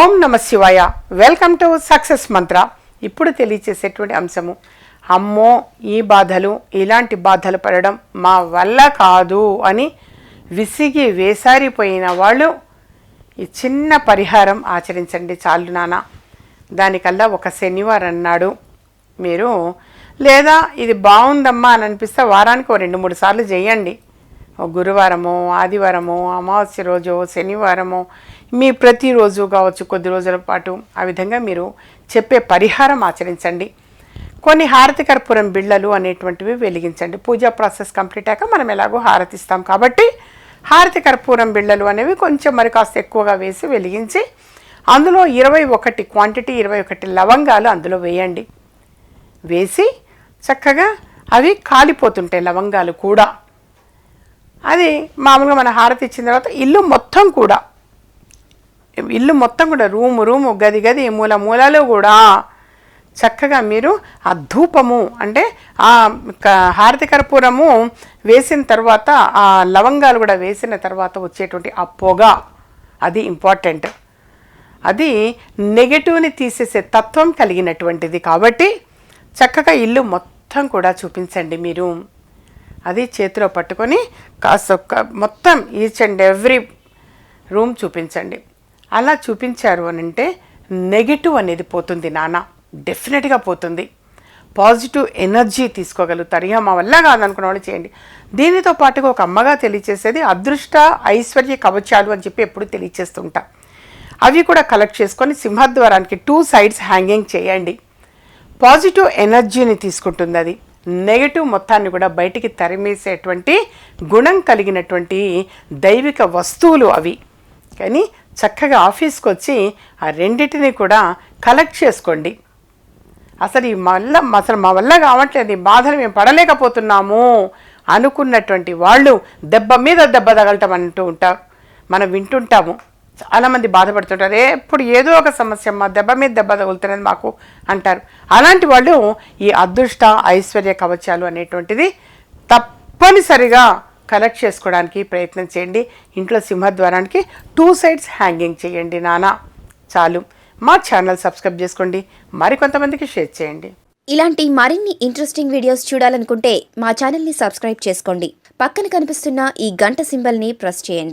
ఓం నమ శివాయ. Welcome to success మంత్ర. ఇప్పుడు తెలియచేసేటువంటి అంశము అమ్మో ఈ బాధలు ఇలాంటి బాధలు పడడం మా వల్ల కాదు అని విసిగి వేసారిపోయిన వాళ్ళు ఈ చిన్న పరిహారం ఆచరించండి చాలు నాన్న. దానికల్లా ఒక శనివారం అన్నాడు మీరు లేదా ఇది బాగుందమ్మా అని అనిపిస్తే వారానికి ఓ రెండు మూడు సార్లు చేయండి గురువారము ఆదివారము అమావాస్య రోజు శనివారము మీ ప్రతిరోజు కావచ్చు కొద్ది రోజుల పాటు ఆ విధంగా మీరు చెప్పే పరిహారం ఆచరించండి. కొన్ని హారతి కర్పూరం బిళ్ళలు అనేటువంటివి వెలిగించండి. పూజా ప్రాసెస్ కంప్లీట్ అయ్యాక మనం ఎలాగో హారతిస్తాం. కాబట్టి హారతి కర్పూరం బిళ్ళలు అనేవి కొంచెం మరి కాస్త ఎక్కువగా వేసి వెలిగించి అందులో ఇరవై ఒకటి క్వాంటిటీ ఇరవై ఒకటి లవంగాలు అందులో వేయండి. వేసి చక్కగా అవి కాలిపోతుంటాయి లవంగాలు కూడా. అది మామూలుగా మన హారతి ఇచ్చిన తర్వాత ఇల్లు మొత్తం కూడా ఇల్లు మొత్తం కూడా రూము రూము గది గది మూల మూలలో కూడా చక్కగా మీరు ఆ ధూపము అంటే ఆ హారతి కర్పూరము వేసిన తర్వాత ఆ లవంగాలు కూడా వేసిన తర్వాత వచ్చేటువంటి ఆ పొగ. అది ఇంపార్టెంట్ అది నెగటివ్ని తీసేసే తత్వం కలిగినటువంటిది కాబట్టి చక్కగా ఇల్లు మొత్తం కూడా చూపించండి మీరు. అది చేతిలో పట్టుకొని కాస్త మొత్తం ఈచ్ అండ్ ఎవ్రీ రూమ్ చూపించండి. అలా చూపించారు అని అంటే నెగిటివ్ అనేది పోతుంది నాన్న. డెఫినెట్గా పోతుంది. పాజిటివ్ ఎనర్జీ తీసుకోగలుగుతారు. ఇక మా వల్ల కాదనుకున్న వాళ్ళు చేయండి. దీనితో పాటుగా ఒక అమ్మగా తెలియచేసేది అదృష్ట ఐశ్వర్య కవచాలు అని చెప్పి ఎప్పుడు తెలియచేస్తుంటా. అవి కూడా కలెక్ట్ చేసుకొని సింహద్వారానికి టూ సైడ్స్ హ్యాంగింగ్ చేయండి. పాజిటివ్ ఎనర్జీని తీసుకుంటుంది అది. నెగటివ్ మొత్తాన్ని కూడా బయటికి తరిమేసేటువంటి గుణం కలిగినటువంటి దైవిక వస్తువులు అవి. కానీ చక్కగా ఆఫీస్కి వచ్చి ఆ రెండింటిని కూడా కలెక్ట్ చేసుకోండి. అసలు ఈ వల్ల అసలు మా వల్ల కావట్లేదు ఈ బాధలు మేము పడలేకపోతున్నాము అనుకున్నటువంటి వాళ్ళు దెబ్బ మీద దెబ్బ తగలటం అంటూ ఉంటారు మనం వింటుంటాము. చాలామంది బాధపడుతుంటారు ఎప్పుడు ఏదో ఒక సమస్య మా దెబ్బ మీద దెబ్బ తగులుతున్నది మాకు అంటారు. అలాంటి వాళ్ళు ఈ అదృష్ట ఐశ్వర్య కవచాలు అనేటువంటిది తప్పనిసరిగా కనెక్ట్ చేసుకోవడానికి ప్రయత్నం చేయండి. ఇంట్లో సింహద్వారానికి టూ సైడ్స్ హ్యాంగింగ్ చేయండి నానా. చాలు. మా ఛానల్ సబ్స్క్రైబ్ చేసుకోండి. మరికొంతమందికి షేర్ చేయండి. ఇలాంటి మరిన్ని ఇంట్రెస్టింగ్ వీడియోస్ చూడాలనుకుంటే మా ఛానల్ని సబ్స్క్రైబ్ చేసుకోండి. పక్కన కనిపిస్తున్న ఈ గంట సింబల్ని ప్రెస్ చేయండి.